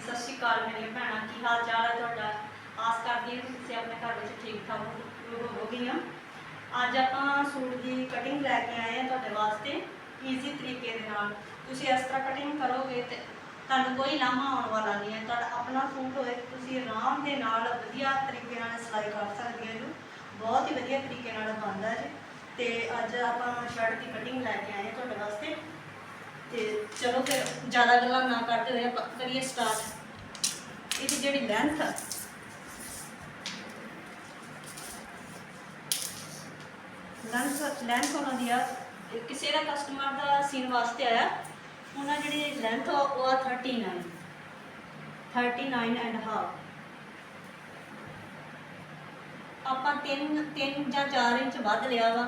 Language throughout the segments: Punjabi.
ਸਤਿ ਸ਼੍ਰੀ ਅਕਾਲ ਮੇਰੀਆਂ ਭੈਣਾਂ, ਕੀ ਹਾਲ ਚਾਲ ਹੈ ਤੁਹਾਡਾ? ਆਸ ਕਰਦੀ ਹਾਂ ਤੁਸੀਂ ਆਪਣੇ ਘਰ ਵਿੱਚ ਠੀਕ ਠਾਕ ਹੋਵੋਗੀਆਂ ਅੱਜ ਆਪਾਂ ਸੂਟ ਦੀ ਕਟਿੰਗ ਲੈ ਕੇ ਆਏ ਹਾਂ ਤੁਹਾਡੇ ਵਾਸਤੇ ਈਜ਼ੀ ਤਰੀਕੇ ਦੇ ਨਾਲ। ਤੁਸੀਂ ਇਸ ਤਰ੍ਹਾਂ ਕਟਿੰਗ ਕਰੋਗੇ ਤੇ ਤੁਹਾਨੂੰ ਕੋਈ ਲਾਮਾ ਆਉਣ ਵਾਲਾ ਨਹੀਂ ਹੈ। ਤੁਹਾਡਾ ਆਪਣਾ ਸੂਟ ਹੋਏ, ਤੁਸੀਂ ਆਰਾਮ ਦੇ ਨਾਲ ਵਧੀਆ ਤਰੀਕੇ ਨਾਲ ਸਿਲਾਈ ਕਰ ਸਕਦੇ ਹੋ ਇਹਨੂੰ ਬਹੁਤ ਹੀ ਵਧੀਆ ਤਰੀਕੇ ਨਾਲ ਬਣਦਾ ਜੀ। ਤੇ ਅੱਜ ਆਪਾਂ ਸ਼ਰਟ ਦੀ ਕਟਿੰਗ ਲੈ ਕੇ ਆਏ ਹਾਂ ਤੁਹਾਡੇ ਵਾਸਤੇ। ਤੇ ਚਲੋ ਫਿਰ ਜ਼ਿਆਦਾ ਗੱਲਾਂ ਨਾ ਕਰਦੇ ਹੋਏ ਆਪਾਂ ਕਰੀਏ ਸਟਾਰਟ ਇਹਦੀ ਜਿਹੜੀ ਲੈਂਥ ਆ। ਲੈਂਥ ਲੈਂਥ ਉਹਨਾਂ ਦੀ ਆ ਕਿਸੇ ਦਾ ਕਸਟਮਰ ਦਾ ਸੀਨ ਵਾਸਤੇ ਆਇਆ। ਉਹਨਾਂ ਜਿਹੜੀ ਲੈਂਥ ਆ, ਉਹ ਆ 39 39 ਐਂਡ ਹਾਫ ਆਪਾਂ 3 3 ਜਾਂ 4 ਇੰਚ ਵੱਧ ਲਿਆ ਵਾ।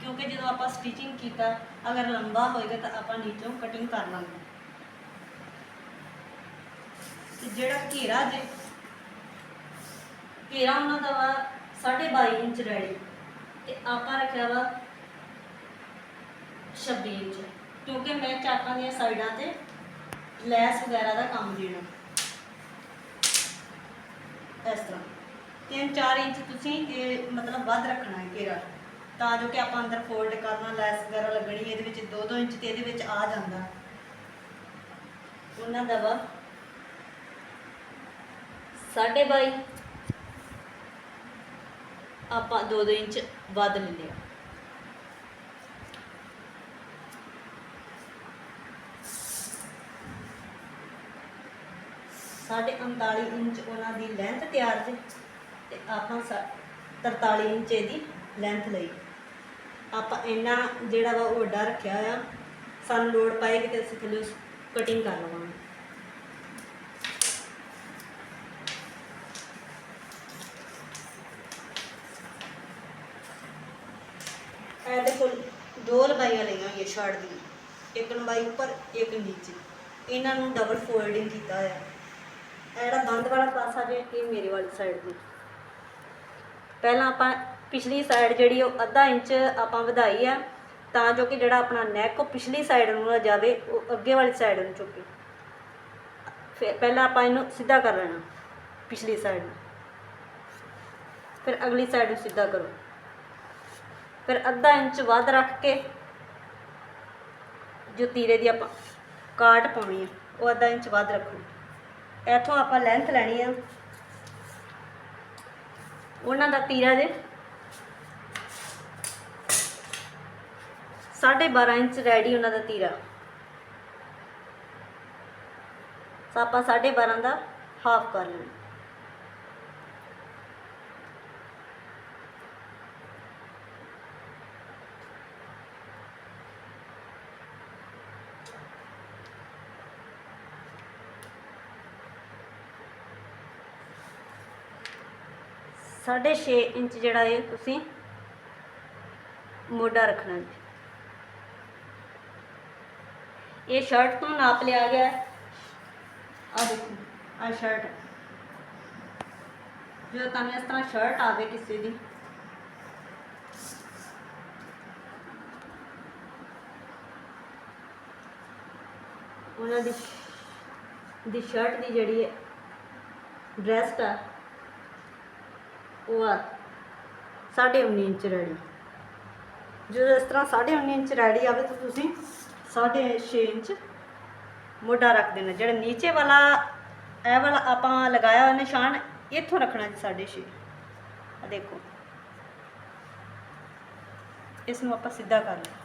ਕਿਉਂਕਿ ਜਦੋਂ ਆਪਾਂ ਸਟਿਚਿੰਗ ਕੀਤਾ, ਅਗਰ ਲੰਬਾ ਹੋਏਗਾ ਤਾਂ ਆਪਾਂ ਨੀਚੋਂ ਕਟਿੰਗ ਕਰ ਲਾਂਗੇ। ਤੇ ਜਿਹੜਾ ਘੇਰਾ ਜੇ, ਘੇਰਾ ਉਹਨਾਂ ਦਾ ਵਾ 22.5 ਇੰਚ ਰੈਡੀ। ਤੇ ਆਪਾਂ ਰੱਖਿਆ ਵਾ 26 ਇੰਚ। ਕਿਉਂਕਿ ਮੈਂ ਚਾਕਾਂ ਦੀਆਂ ਸਾਈਡਾਂ ਤੇ ਲੈਸ ਵਗੈਰਾ ਦਾ ਕੰਮ ਦੇਣਾ। ਇਸ ਤਰ੍ਹਾਂ। ਤਿੰਨ ਚਾਰ ਇੰਚ ਤੁਸੀਂ ਇਹ ਮਤਲਬ ਵੱਧ ਰੱਖਣਾ ਹੈ ਘੇਰਾ। ਤਾਂ ਜੋ ਕਿ ਆਪਾਂ ਅੰਦਰ ਫੋਲਡ ਕਰਨਾ, ਲੈਸ ਵਗੈਰਾ ਲੱਗਣੀ, ਇਹਦੇ ਵਿੱਚ 2-2 ਇੰਚ ਤੇ ਇਹਦੇ ਵਿੱਚ ਆ ਜਾਂਦਾ। ਉਹਨਾਂ ਦਾ ਵਾ ਸਾਢੇ ਬਾਈ। ਆਪਾਂ 2-2 ਇੰਚ ਵੱਧ ਲੈਂਦੇ ਲਿਆ ਸਾਢੇ 39 ਇੰਚ ਉਹਨਾਂ ਦੀ ਲੈਂਥ ਤਿਆਰ ਜੇ, ਤੇ ਆਪਾਂ ਸਾ- 43 ਇੰਚ ਇਹਦੀ ਲੈਂਥ ਲਈ। ਆਪਾਂ ਇੰਨਾ ਜਿਹੜਾ ਵਾ ਉਹ ਵੱਡਾ ਰੱਖਿਆ ਹੋਇਆ, ਸਾਨੂੰ ਲੋੜ ਪਏਗੀ ਤੇ ਅਸੀਂ ਥੱਲੇ ਕਟਿੰਗ ਕਰ ਲਵਾਂਗੇ। ਇਹ ਦੇਖੋ, ਦੋ ਲੰਬਾਈਆਂ ਲਈਆਂ ਹੋਈਆਂ ਸ਼ਰਟ ਦੀ। ਇੱਕ ਲੰਬਾਈ ਉੱਪਰ, ਇੱਕ ਨੀਚੇ। ਇਹਨਾਂ ਨੂੰ ਡਬਲ ਫੋਲਡਿੰਗ ਕੀਤਾ ਹੋਇਆ। ਇਹ ਜਿਹੜਾ ਬੰਦ ਵਾਲਾ ਪਾਸਾ ਜੇ, ਇਹ ਮੇਰੇ ਵਾਲੀ ਸਾਈਡ ਦੀ। ਪਹਿਲਾਂ ਆਪਾਂ ਪਿਛਲੀ ਸਾਈਡ ਜਿਹੜੀ ਉਹ ਅੱਧਾ ਇੰਚ ਆਪਾਂ ਵਧਾਈ ਆ, ਤਾਂ ਜੋ ਕਿ ਜਿਹੜਾ ਆਪਣਾ ਨੈਕ ਉਹ ਪਿਛਲੀ ਸਾਈਡ ਨੂੰ ਨਾ ਜਾਵੇ, ਉਹ ਅੱਗੇ ਵਾਲੀ ਸਾਈਡ ਨੂੰ ਚੁੱਕੇ। ਫਿਰ ਪਹਿਲਾਂ ਆਪਾਂ ਇਹਨੂੰ ਸਿੱਧਾ ਕਰ ਲੈਣਾ, ਪਿਛਲੀ ਸਾਈਡ ਨੂੰ। ਫਿਰ ਅਗਲੀ ਸਾਈਡ ਨੂੰ ਸਿੱਧਾ ਕਰੋ। ਫਿਰ ਅੱਧਾ ਇੰਚ ਵੱਧ ਰੱਖ ਕੇ, ਜੋ ਤੀਰੇ ਦੀ ਆਪਾਂ ਕਾਟ ਪਾਉਣੀ ਆ, ਉਹ ਅੱਧਾ ਇੰਚ ਵੱਧ ਰੱਖੋ। ਇੱਥੋਂ ਆਪਾਂ ਲੈਂਥ ਲੈਣੀ ਆ। ਉਹਨਾਂ ਦਾ ਤੀਰਾ ਦੇ 12.5 ਇੰਚ ਰੈਡੀ ਉਹਨਾਂ ਦਾ ਤੀਰਾ। ਤਾਂ ਆਪਾਂ 12.5 ਦਾ ਹਾਫ ਕਰ ਲੈਣਾ ਸਾਢੇ 6 ਇੰਚ ਜਿਹੜਾ ਇਹ ਤੁਸੀਂ ਮੋਢਾ ਰੱਖਣਾ ਜੀ। ਇਹ ਸ਼ਰਟ ਤੋਂ ਨਾਪ ਲਿਆ ਗਿਆ ਆ ਦੇਖੋ ਆ ਸ਼ਰਟ ਜੋ ਤੁਹਾਨੂੰ ਇਸ ਤਰ੍ਹਾਂ ਸ਼ਰਟ ਆਵੇ ਕਿਸੇ ਦੀ। ਉਹਨਾਂ ਦੀ ਦੀ ਸ਼ਰਟ ਦੀ ਜਿਹੜੀ ਹੈ ਡਰੈਸ ਆ ਉਹ ਆ ਸਾਢੇ 19 ਇੰਚ ਰੈਡੀ। ਜਦੋਂ ਇਸ ਤਰ੍ਹਾਂ ਸਾਢੇ 19 ਇੰਚ ਰੈਡੀ ਆਵੇ ਤਾਂ ਤੁਸੀਂ ਸਾਢੇ 6 ਇੰਚ ਮੋਢਾ ਰੱਖ ਦੇਣਾ। ਜਿਹੜਾ ਨੀਚੇ ਵਾਲਾ, ਇਹ ਵਾਲਾ ਆਪਾਂ ਲਗਾਇਆ ਹੋਇਆ ਨਿਸ਼ਾਨ, ਇੱਥੋਂ ਰੱਖਣਾ ਜੀ ਸਾਢੇ 6 ਆ ਦੇਖੋ। ਇਸ ਨੂੰ ਆਪਾਂ ਸਿੱਧਾ ਕਰ ਲਿਆ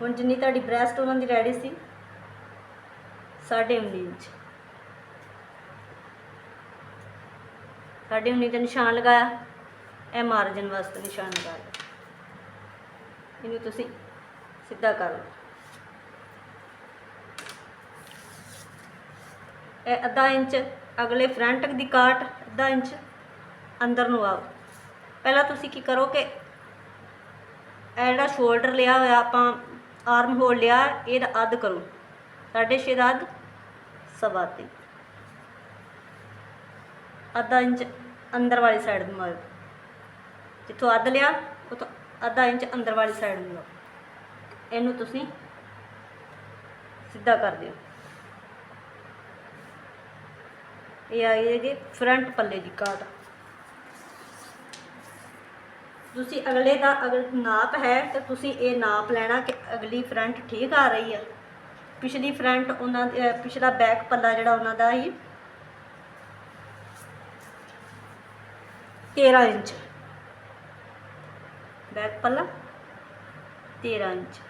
ਹੁਣ ਜਿੰਨੀ ਤੁਹਾਡੀ ਬ੍ਰੈਸਟ, ਉਹਨਾਂ ਦੀ ਰੈਡੀ ਸੀ, ਸਾਢੇ 19 ਇੰਚ। ਸਾਢੇ 19 ਦਾ ਨਿਸ਼ਾਨ ਲਗਾਇਆ। ਇਹ ਮਾਰਜਨ ਵਾਸਤੇ ਨਿਸ਼ਾਨ ਲਗਾਇਆ। ਇਹਨੂੰ ਤੁਸੀਂ ਸਿੱਧਾ ਕਰ ਲਓ। ਇਹ ਅੱਧਾ ਇੰਚ ਅਗਲੇ ਫਰੰਟ ਦੀ ਕਾਟ, ਅੱਧਾ ਇੰਚ ਅੰਦਰ ਨੂੰ ਆਓ। ਪਹਿਲਾਂ ਤੁਸੀਂ ਕੀ ਕਰੋ ਕਿ ਇਹ ਜਿਹੜਾ ਸ਼ੋਲਡਰ ਲਿਆ ਹੋਇਆ, ਆਪਾਂ ਆਰਮ ਹੋਲ ਲਿਆ, ਇਹਦਾ ਅੱਧ ਕਰੋ। ਸਾਢੇ ਛੇ ਦਾ ਅੱਧ ਸਵਾ ਤਿੰਨ। ਅੱਧਾ ਇੰਚ ਅੰਦਰ ਵਾਲੀ ਸਾਈਡ ਨੂੰ ਮਾਰੋ। ਜਿੱਥੋਂ ਅੱਧ ਲਿਆ ਉਹ ਅੱਧਾ ਇੰਚ ਅੰਦਰ ਵਾਲੀ ਸਾਈਡ ਨੂੰ ਲਓ ਇਹਨੂੰ ਤੁਸੀਂ ਸਿੱਧਾ ਕਰ ਦਿਓ। ਇਹ ਆਈ ਹੈਗੀ ਫਰੰਟ ਪੱਲੇ ਦੀ ਕਾਟ ਤੁਸੀਂ ਅਗਲੇ ਦਾ ਅਗਰ ਨਾਪ ਹੈ ਤਾਂ ਤੁਸੀਂ ਇਹ ਨਾਪ ਲੈਣਾ ਕਿ ਅਗਲੀ ਫਰੰਟ ਠੀਕ ਆ ਰਹੀ ਹੈ। ਪਿਛਲੀ ਫਰੰਟ ਉਹਨਾਂ ਪਿਛਲਾ ਬੈਕ ਪੱਲਾ ਜਿਹੜਾ ਉਹਨਾਂ ਦਾ ਹੀ 13 ਇੰਚ। ਬੈਕ ਪੱਲਾ 13 ਇੰਚ।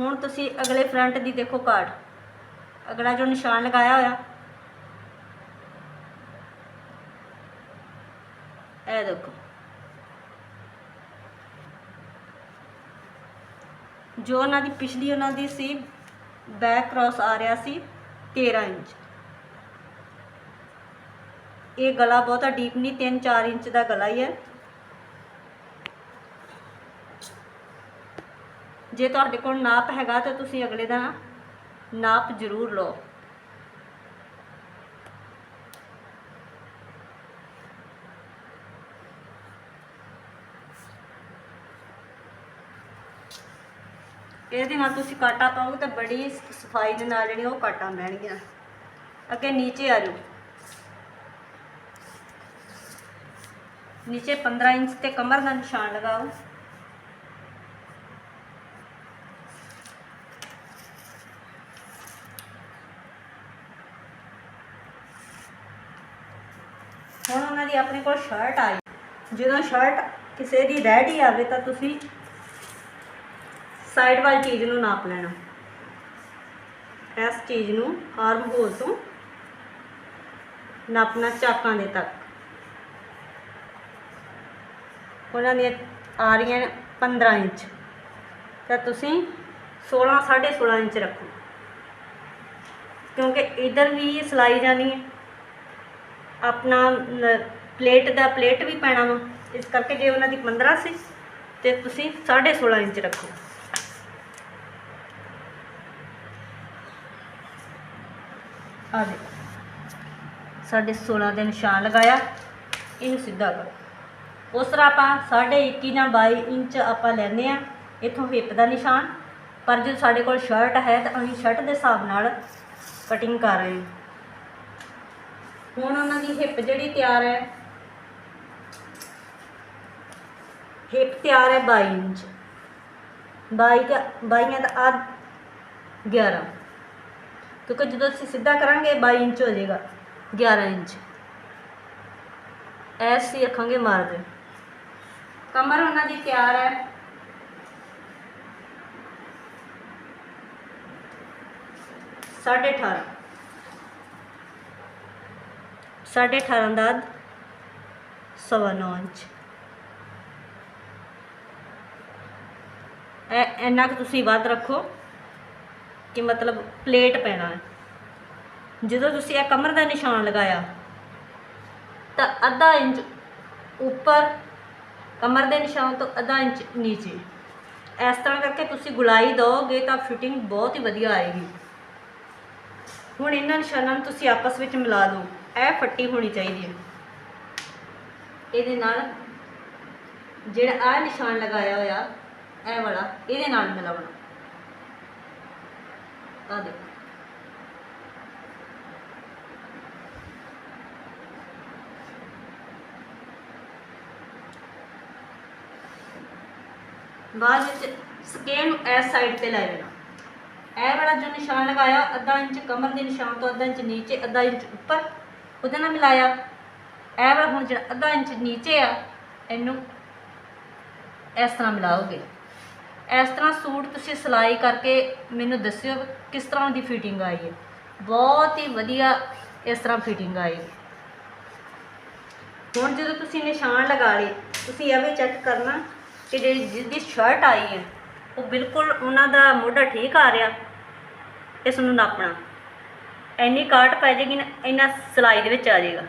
ਹੁਣ ਤੁਸੀਂ ਅਗਲੇ ਫਰੰਟ ਦੀ ਦੇਖੋ ਕਾਰਡ। ਅਗਲਾ ਜੋ ਨਿਸ਼ਾਨ ਲਗਾਇਆ ਹੋਇਆ। ਇਹ ਦੇਖੋ। ਜੋ ਉਹਨਾਂ ਦੀ ਪਿਛਲੀ ਉਹਨਾਂ ਦੀ ਸੀ ਬੈਕ ਕ੍ਰਾਸ ਆ ਰਿਹਾ ਸੀ 13 ਇੰਚ। ਇਹ ਗਲਾ ਬਹੁਤਾ ਡੀਪ ਨਹੀਂ 3-4 ਇੰਚ ਦਾ ਗਲਾ ਹੀ ਹੈ। ਜੇ ਤੁਹਾਡੇ ਕੋਲ ਨਾਪ ਹੈਗਾ ਤਾਂ ਤੁਸੀਂ ਅਗਲੇ ਦਾ ਨਾਪ ਜ਼ਰੂਰ ਲਓ। ਇਹਦੇ ਨਾਲ ਤੁਸੀਂ ਕਾਟਾ ਪਾਓਗੇ ਤਾਂ ਬੜੀ ਸਫ਼ਾਈ ਦੇ ਨਾਲ ਜਿਹੜੀਆਂ ਉਹ ਕਾਟਾਂ ਬਹਿਣਗੀਆਂ। ਅੱਗੇ ਨੀਚੇ ਆ ਜਾਓ। ਨੀਚੇ 15 ਇੰਚ ਤੇ ਕਮਰ ਦਾ ਨਿਸ਼ਾਨ ਲਗਾਓ। ਹੁਣ ਉਹਨਾਂ ਦੀ ਆਪਣੇ ਕੋਲ ਸ਼ਰਟ ਆਈ। ਜਦੋਂ ਸ਼ਰਟ ਕਿਸੇ ਦੀ ਰੈਡੀ ਆਵੇ ਤਾਂ ਤੁਸੀਂ ਸਾਈਡ ਵਾਲੀ ਚੀਜ਼ ਨੂੰ ਨਾਪ ਲੈਣਾ। ਇਸ ਚੀਜ਼ ਨੂੰ ਆਰਮ ਹੋਲ ਤੋਂ ਨਾਪਣਾ ਚਾਕਾਂ ਦੇ ਤੱਕ। ਉਹਨਾਂ ਦੀਆਂ ਆ ਰਹੀਆਂ ਨੇ 15 ਇੰਚ। ਤਾਂ ਤੁਸੀਂ 16 16.5 ਇੰਚ ਰੱਖੋ। ਕਿਉਂਕਿ ਇਧਰ ਵੀ ਸਿਲਾਈ ਜਾਣੀ ਹੈ। ਆਪਣਾ ਪਲੇਟ ਦਾ ਪਲੇਟ ਵੀ ਪੈਣਾ ਵਾ। ਇਸ ਕਰਕੇ ਜੇ ਉਹਨਾਂ ਦੀ 15 ਸੀ, ਤੇ ਤੁਸੀਂ 16.5 ਇੰਚ ਰੱਖੋ। ਆ ਦੇਖੋ ਸਾਡੇ 16 ਦੇ ਨਿਸ਼ਾਨ ਲਗਾਇਆ। ਇਹਨੂੰ ਸਿੱਧਾ ਕਰੋ। ਉਸ ਤਰ੍ਹਾਂ ਆਪਾਂ ਸਾਢੇ 21 ਜਾਂ 22 ਇੰਚ ਆਪਾਂ ਲੈਨੇ ਆ ਇਥੋਂ ਹਿੱਪ ਦਾ ਨਿਸ਼ਾਨ। ਪਰ ਜੇ ਸਾਡੇ ਕੋਲ ਸ਼ਰਟ ਹੈ ਤਾਂ ਅਸੀਂ ਸ਼ਰਟ ਦੇ ਹਿਸਾਬ ਨਾਲ ਕਟਿੰਗ ਕਰ ਰਹੇ ਹਾਂ। ਹੁਣ ਉਹਨਾਂ ਦੀ ਹਿੱਪ ਜਿਹੜੀ ਤਿਆਰ ਹੈ। ਹਿੱਪ ਤਿਆਰ ਹੈ 22 ਇੰਚ। 22 ਦਾ 22 ਦਾ ਅੱਧ 11 ਕਿਉਂਕਿ ਜਦੋਂ ਅਸੀਂ ਸਿੱਧਾ ਕਰਾਂਗੇ 22 ਇੰਚ ਹੋ ਜਾਏਗਾ 11 ਇੰਚ। ਐਸੀ ਰੱਖਾਂਗੇ ਮਾਰ ਕਮਰ ਉਹਨਾਂ ਦੀ ਤਿਆਰ ਹੈ। ਸਾਢੇ 18 ਸਾਢੇ 18 ਦਾ ਸਵਾ ਨੌ ਇੰਚ। ਐ, ਇੰਨਾ ਕੁ ਤੁਸੀਂ ਵੱਧ ਰੱਖੋ। ਕਿ ਮਤਲਬ ਪਲੇਟ ਪੈਣਾ ਹੈ। ਜਦੋਂ ਤੁਸੀਂ ਇਹ ਕਮਰ ਦਾ ਨਿਸ਼ਾਨ ਲਗਾਇਆ, ਤਾਂ ਅੱਧਾ ਇੰਚ ਉੱਪਰ ਕਮਰ ਦੇ ਨਿਸ਼ਾਨ ਤੋਂ ਅੱਧਾ ਇੰਚ ਨੀਚੇ। ਇਸ ਤਰ੍ਹਾਂ ਕਰਕੇ ਤੁਸੀਂ ਗੁਲਾਈ ਦਿਓਗੇ ਤਾਂ ਫਿਟਿੰਗ ਬਹੁਤ ਹੀ ਵਧੀਆ ਆਏਗੀ। ਹੁਣ ਇਹਨਾਂ ਨਿਸ਼ਾਨਾਂ ਨੂੰ ਤੁਸੀਂ ਆਪਸ ਵਿੱਚ ਮਿਲਾ ਦਿਓ ਇਹ ਫੱਟੀ ਹੋਣੀ ਚਾਹੀਦੀ ਹੈ। ਇਹਦੇ ਨਾਲ ਜਿਹੜਾ ਆ ਨਿਸ਼ਾਨ ਲਗਾਇਆ ਹੋਇਆ, ਇਹ ਵਾਲਾ, ਇਹਦੇ ਨਾਲ ਮਿਲਾਉਣਾ। ਆ ਦੇਖੋ। ਬਾਅਦ ਵਿੱਚ ਸਕੇਲ ਨੂੰ ਇਸ ਸਾਈਡ ਤੇ ਲੈ ਲੈਣਾ ਇਹ ਵਾਲਾ ਜੋ ਨਿਸ਼ਾਨ ਲਗਾਇਆ, ਅੱਧਾ ਇੰਚ ਕਮਰ ਦੇ ਨਿਸ਼ਾਨ ਤੋਂ ਅੱਧਾ ਇੰਚ ਨੀਚੇ, ਅੱਧਾ ਇੰਚ ਉੱਪਰ, ਉਹਦੇ ਨਾਲ ਮਿਲਾਇਆ। ਇਹ ਵਾਲਾ ਹੁਣ ਜਿਹੜਾ ਅੱਧਾ ਇੰਚ ਨੀਚੇ ਆ, ਇਹਨੂੰ ਇਸ ਤਰ੍ਹਾਂ ਮਿਲਾਓਗੇ। ਇਸ ਤਰ੍ਹਾਂ ਸੂਟ ਤੁਸੀਂ ਸਿਲਾਈ ਕਰਕੇ ਮੈਨੂੰ ਦੱਸਿਓ ਕਿਸ ਤਰ੍ਹਾਂ ਦੀ ਫਿਟਿੰਗ ਆਈ ਹੈ। ਬਹੁਤ ਹੀ ਵਧੀਆ ਇਸ ਤਰ੍ਹਾਂ ਫਿਟਿੰਗ ਆਈ ਹੁਣ ਜਦੋਂ ਤੁਸੀਂ ਨਿਸ਼ਾਨ ਲਗਾ ਲਏ, ਤੁਸੀਂ ਇਹ ਵੀ ਚੈੱਕ ਕਰਨਾ ਕਿ ਜਿਹੜੀ ਜਿਹਦੀ ਸ਼ਰਟ ਆਈ ਹੈ, ਉਹ ਬਿਲਕੁਲ ਉਹਨਾਂ ਦਾ ਮੋਢਾ ਠੀਕ ਆ ਰਿਹਾ, ਇਸ ਨੂੰ ਨਾਪਣਾ। ਇੰਨੀ ਕਾਟ ਪੈ ਜਾਏਗੀ ਨਾ, ਇੰਨਾ ਸਿਲਾਈ ਦੇ ਵਿੱਚ ਆ ਜਾਏਗਾ।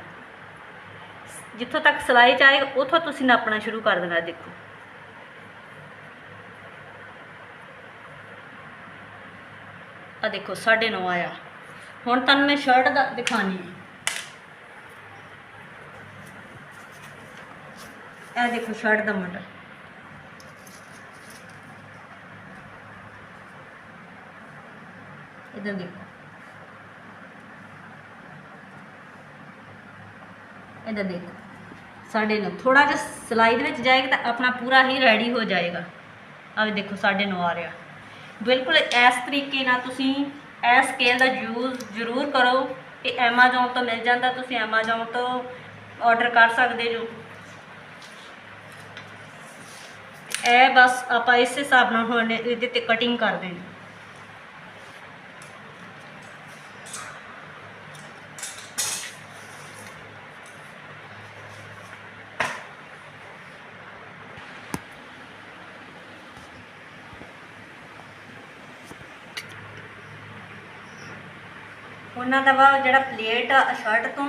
ਜਿੱਥੋਂ ਤੱਕ ਸਿਲਾਈ ਚ ਆਏਗਾ ਉਥੋਂ ਤੁਸੀਂ ਨਾਪਣਾ ਸ਼ੁਰੂ ਕਰ ਦੇਣਾ, ਦੇਖੋ। ਆ ਦੇਖੋ 9.5 ਆਇਆ। ਹੁਣ ਤੁਹਾਨੂੰ ਮੈਂ ਸ਼ਰਟ ਦਾ ਦਿਖਾਣੀ ਹੈ ਇਹ ਦੇਖੋ ਸ਼ਰਟ ਦਾ ਮਾਡਲ ਇਧਰ ਦੇਖੋ। ਇਧਰ ਦੇਖੋ। ਸਾਡੇ ਨੂੰ। ਥੋੜਾ ਜਿਹਾ ਸਲਾਈ ਦੇ ਵਿੱਚ ਜਾਏਗਾ ਤਾਂ ਆਪਣਾ ਪੂਰਾ ਹੀ ਰੈਡੀ ਹੋ ਜਾਏਗਾ। ਆ ਵੀ ਦੇਖੋ, ਸਾਢੇ ਨੌ ਆ ਰਿਹਾ। ਬਿਲਕੁਲ ਇਸ ਤਰੀਕੇ ਨਾਲ ਤੁਸੀਂ ਇਸ ਸਕੇਲ ਦਾ ਯੂਜ਼ ਜ਼ਰੂਰ ਕਰੋ ਇਹ Amazon ਤੋਂ ਮਿਲ ਜਾਂਦਾ, ਤੁਸੀਂ Amazon ਤੋਂ ਆਰਡਰ ਕਰ ਸਕਦੇ ਜੋ ਇਹ ਬਸ ਆਪਾਂ ਇਸ ਹਿਸਾਬ ਨਾਲ ਹੁਣ ਇਹਦੇ ਤੇ ਕਟਿੰਗ ਕਰ ਦੇਣੀ ਉਹਨਾਂ ਦਾ ਵਾ ਜਿਹੜਾ ਪਲੇਟ ਆ ਸ਼ਰਟ ਤੋਂ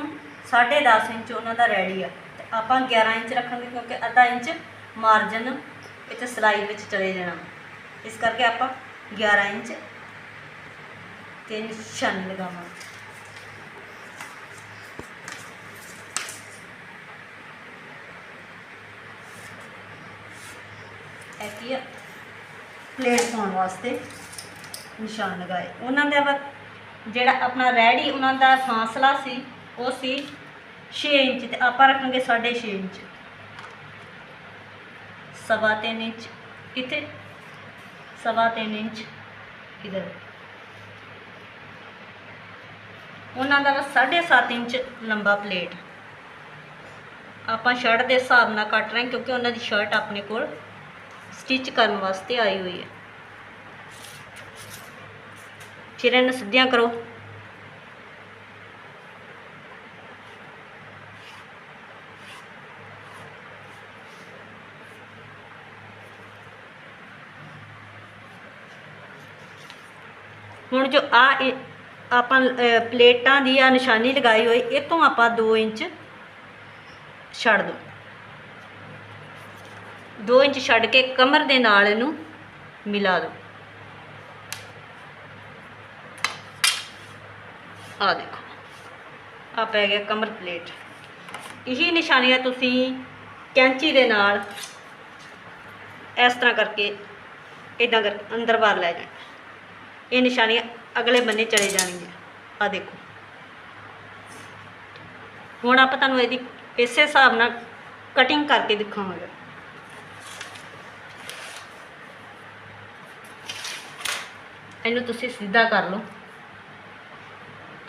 10.5 ਇੰਚ ਉਹਨਾਂ ਦਾ ਰੈਡੀ ਆ। ਤੇ ਆਪਾਂ 11 ਇੰਚ ਰੱਖਾਂਗੇ ਕਿਉਂਕਿ ਅੱਧਾ ਇੰਚ ਮਾਰਜਨ ਵਿੱਚ ਸਲਾਈ ਵਿੱਚ ਚਲੇ ਜਾਣਾ। ਇਸ ਕਰਕੇ ਆਪਾਂ 11 ਇੰਚ ਤੇ ਨਿਸ਼ਾਨ ਲਗਾਵਾਂਗੇ। ਇਹ ਕੀ ਆ? ਪਲੇਟ ਪਾਉਣ ਵਾਸਤੇ ਨਿਸ਼ਾਨ ਲਗਾਏ। ਉਹਨਾਂ ਦੇ ਵਾ ਜਿਹੜਾ ਆਪਣਾ ਰੈਡੀ ਉਹਨਾਂ ਦਾ ਫਾਸਲਾ ਸੀ, ਉਹ ਸੀ 6 ਇੰਚ ਤੇ ਆਪਾਂ ਰੱਖਾਂਗੇ 6.5 ਇੰਚ। ਸਵਾ ਤਿੰਨ ਇੰਚ ਇੱਥੇ ਸਵਾ ਤਿੰਨ ਇੰਚ ਇਧਰ ਉਹਨਾਂ ਦਾ ਵਾ 7.5 ਇੰਚ ਲੰਬਾ ਪਲੇਟ। ਆਪਾਂ ਸ਼ਰਟ ਦੇ ਹਿਸਾਬ ਨਾਲ ਕੱਟ ਰਹੇ ਕਿਉਂਕਿ ਉਹਨਾਂ ਦੀ ਸ਼ਰਟ ਆਪਣੇ ਕੋਲ ਸਟਿਚ ਕਰਨ ਵਾਸਤੇ ਆਈ ਹੋਈ ਹੈ। ਫਿਰ ਇਹਨੂੰ ਸਿੱਧੀਆਂ ਕਰੋ। ਹੁਣ ਜੋ ਆ ਆਪਾਂ ਪਲੇਟਾਂ ਦੀ ਆ ਨਿਸ਼ਾਨੀ ਲਗਾਈ ਹੋਈ, ਇਹ ਤੋਂ ਆਪਾਂ 2 ਇੰਚ ਛੱਡ ਦੋ। 2 ਇੰਚ ਛੱਡ ਕੇ ਕਮਰ ਦੇ ਨਾਲ ਇਹਨੂੰ ਮਿਲਾ ਦਿਓ ਆ ਦੇਖੋ ਆ ਪੈ ਗਿਆ ਕਮਰ ਪਲੇਟ। ਇਹੀ ਨਿਸ਼ਾਨੀਆਂ ਤੁਸੀਂ ਕੈਂਚੀ ਦੇ ਨਾਲ ਇਸ ਤਰ੍ਹਾਂ ਕਰਕੇ ਇਦਾਂ ਕਰ ਅੰਦਰ ਬਾਹਰ ਲੈ ਜਾਣਾ। ਇਹ ਨਿਸ਼ਾਨੀਆਂ ਅਗਲੇ ਬੰਨੇ ਚਲੇ ਜਾਣਗੀਆਂ। ਆ ਦੇਖੋ। ਹੁਣ ਆਪਾਂ ਤੁਹਾਨੂੰ ਇਹਦੀ, ਇਸੇ ਹਿਸਾਬ ਨਾਲ ਕਟਿੰਗ ਕਰਕੇ ਦਿਖਾਵਾਂਗੇ। ਇਹਨੂੰ ਤੁਸੀਂ ਸਿੱਧਾ ਕਰ ਲਓ।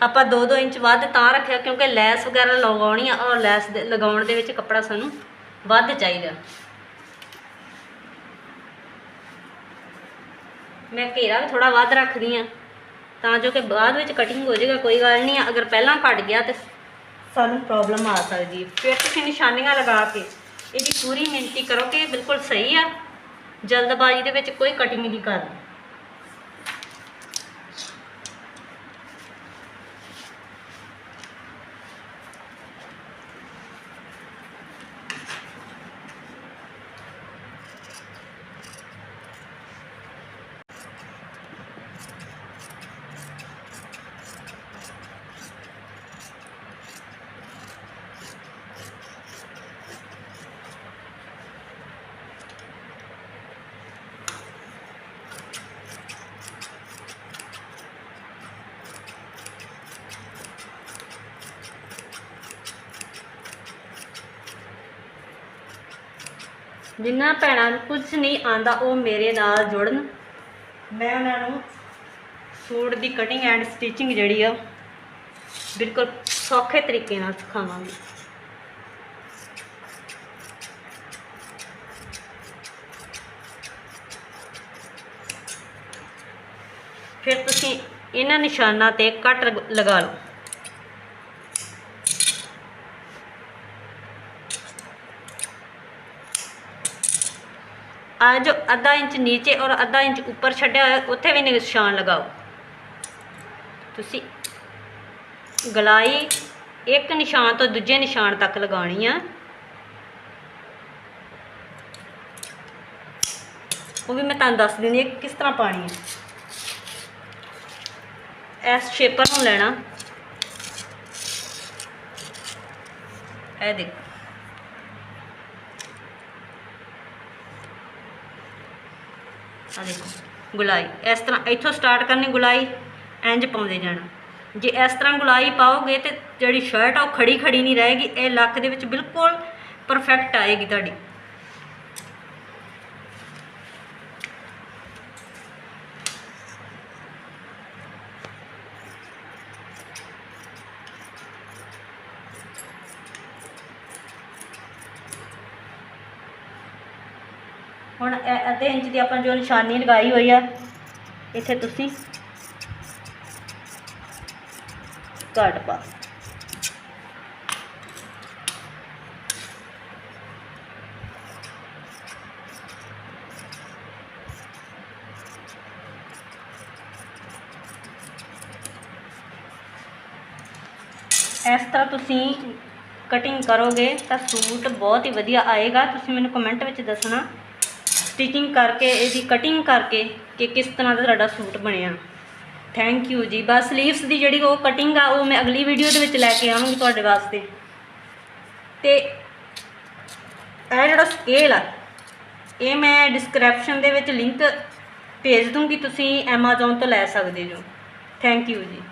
ਆਪਾਂ 2-2 ਇੰਚ ਵੱਧ ਤਾਂ ਰੱਖਿਆ, ਕਿਉਂਕਿ ਲੈਸ ਵਗੈਰਾ ਲਗਾਉਣੀ ਆ, ਔਰ ਲੈਸ ਦੇ ਲਗਾਉਣ ਦੇ ਵਿੱਚ ਕੱਪੜਾ ਸਾਨੂੰ ਵੱਧ ਚਾਹੀਦਾ। ਮੈਂ ਘੇਰਾ ਵੀ ਥੋੜਾ ਵੱਧ ਰੱਖਦੀ ਆ, ਤਾਂ ਜੋ ਕਿ ਬਾਅਦ ਵਿੱਚ ਕਟਿੰਗ ਹੋ ਜਾਏਗਾ, ਕੋਈ ਗੱਲ ਨਹੀਂ ਅਗਰ ਪਹਿਲਾਂ ਕੱਟ ਗਿਆ ਤੇ ਸਾਨੂੰ ਪ੍ਰੋਬਲਮ ਆ ਸਕਦੀ ਫਿਰ ਤੁਸੀਂ ਨਿਸ਼ਾਨੀਆਂ ਲਗਾ ਕੇ ਇਹਦੀ ਪੂਰੀ ਮਿਹਨਤੀ ਕਰੋ ਕਿ ਬਿਲਕੁਲ ਸਹੀ ਆ, ਜਲਦਬਾਜ਼ੀ ਦੇ ਵਿੱਚ ਕੋਈ ਕਟਿੰਗ ਨਹੀਂ ਕਰਨੀ। ਜਿਨ੍ਹਾਂ ਭੈਣਾਂ ਨੂੰ ਕੁਝ ਨਹੀਂ ਆਂਦਾ ਉਹ ਮੇਰੇ ਨਾਲ ਜੁੜਨ। ਮੈਂ ਉਹਨਾਂ ਨੂੰ ਸੂਟ ਦੀ ਕਟਿੰਗ ਐਂਡ ਸਟਿਚਿੰਗ ਜਿਹੜੀ ਆ, ਬਿਲਕੁਲ ਸੌਖੇ ਤਰੀਕੇ ਨਾਲ ਸਿਖਾਵਾਂਗੀ। ਫਿਰ ਤੁਸੀਂ ਇਹਨਾਂ ਨਿਸ਼ਾਨਾਂ ਤੇ ਕੱਟ ਲਗ- ਲਗਾ ਲਓ। ਆ ਜੋ ਅੱਧਾ ਇੰਚ ਨੀਚੇ ਔਰ ਅੱਧਾ ਇੰਚ ਉੱਪਰ ਛੱਡਿਆ ਹੋਇਆ, ਉੱਥੇ ਵੀ ਨਿਸ਼ਾਨ ਲਗਾਓ। ਤੁਸੀਂ ਗਲਾਈ ਇੱਕ ਨਿਸ਼ਾਨ ਤੋਂ ਦੂਜੇ ਨਿਸ਼ਾਨ ਤੱਕ ਲਗਾਉਣੀ ਆ। ਉਹ ਵੀ ਮੈਂ ਤੁਹਾਨੂੰ ਦੱਸ ਦਿੰਦੀ ਹਾਂ ਕਿਸ ਤਰ੍ਹਾਂ ਪਾਣੀ ਹੈ ਇਸ ਸ਼ੇਪਰ ਨੂੰ ਲੈਣਾ। ਇਹ ਦੇਖੋ। ਆ ਦੇਖੋ, ਗੁਲਾਈ। ਇਸ ਤਰ੍ਹਾਂ ਇੱਥੋਂ ਸਟਾਰਟ ਕਰਨੀ ਗੁਲਾਈ ਇੰਜ ਪਾਉਂਦੇ ਜਾਣਾ। ਜੇ ਇਸ ਤਰ੍ਹਾਂ ਗੁਲਾਈ ਪਾਓਗੇ ਤੇ ਜਿਹੜੀ ਸ਼ਰਟ ਆ ਉਹ ਖੜੀ ਖੜੀ ਨਹੀਂ ਰਹੇਗੀ, ਇਹ ਲੱਕ ਦੇ ਵਿੱਚ ਬਿਲਕੁਲ ਪਰਫੈਕਟ ਆਏਗੀ ਤੁਹਾਡੀ। ਹੁਣ ਅੱਧੇ ਇੰਚ ਦੀ ਆਪਾਂ ਜੋ ਨਿਸ਼ਾਨੀ ਲਗਾਈ ਹੋਈ ਆ, ਇੱਥੇ ਤੁਸੀਂ ਕੱਟ ਪਾ। ਇਸ ਤਰ੍ਹਾਂ ਤੁਸੀਂ ਕਟਿੰਗ ਕਰੋਗੇ ਤਾਂ ਸੂਟ ਬਹੁਤ ਹੀ ਵਧੀਆ ਆਏਗਾ। ਤੁਸੀਂ ਮੈਨੂੰ ਕਮੈਂਟ ਵਿੱਚ ਦੱਸਣਾ। ਸਟਿਚਿੰਗ ਕਰਕੇ, ਇਹਦੀ ਕਟਿੰਗ ਕਰਕੇ ਕਿ ਕਿਸ ਤਰ੍ਹਾਂ ਦਾ ਤੁਹਾਡਾ ਸੂਟ ਬਣਿਆ। ਥੈਂਕ ਯੂ ਜੀ। ਬਸ ਸਲੀਵਸ ਦੀ ਜਿਹੜੀ ਉਹ ਕਟਿੰਗ ਆ, ਉਹ ਮੈਂ ਅਗਲੀ ਵੀਡੀਓ ਦੇ ਵਿੱਚ ਲੈ ਕੇ ਆਵਾਂਗੀ ਤੁਹਾਡੇ ਵਾਸਤੇ। ਤੇ ਇਹ ਜਿਹੜਾ ਸਕੇਲ ਆ, ਇਹ ਮੈਂ ਡਿਸਕ੍ਰਿਪਸ਼ਨ ਦੇ ਵਿੱਚ ਲਿੰਕ ਭੇਜ ਦੂੰਗੀ, ਤੁਸੀਂ Amazon ਤੋਂ ਲੈ ਸਕਦੇ ਜੋ। ਥੈਂਕ ਯੂ ਜੀ।